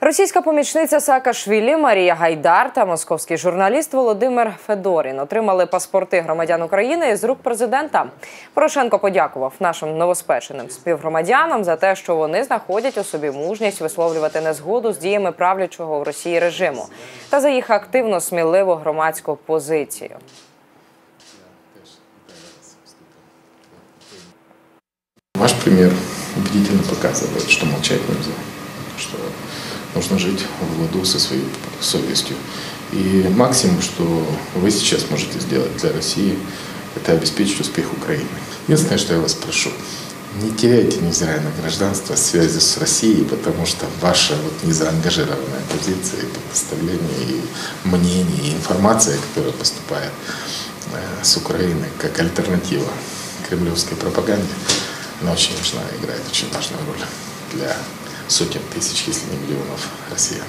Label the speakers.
Speaker 1: Російська помічниця Саакашвілі Марія Гайдар та московський журналіст Володимир Федорін отримали паспорти громадян України з рук президента. Порошенко подякував нашим новоспеченим співгромадянам за те, що вони знаходять у собі мужність висловлювати незгоду з діями правлячого в Росії режиму та за їх активну сміливу громадську позицію.
Speaker 2: Ваш пример убедительно показывает, что молчать нельзя, что нужно жить в ладу со своей совестью. И максимум, что вы сейчас можете сделать для России, это обеспечить успех Украины. Единственное, что я вас прошу, не теряйте, невзирая на гражданство, связи с Россией, потому что ваша вот незаангажированная позиция и представление, и мнение, и информация, которая поступает э, с Украины как альтернатива кремлевской пропаганде, она очень важна, играет очень важную роль для сотен тысяч, если не миллионов россиян.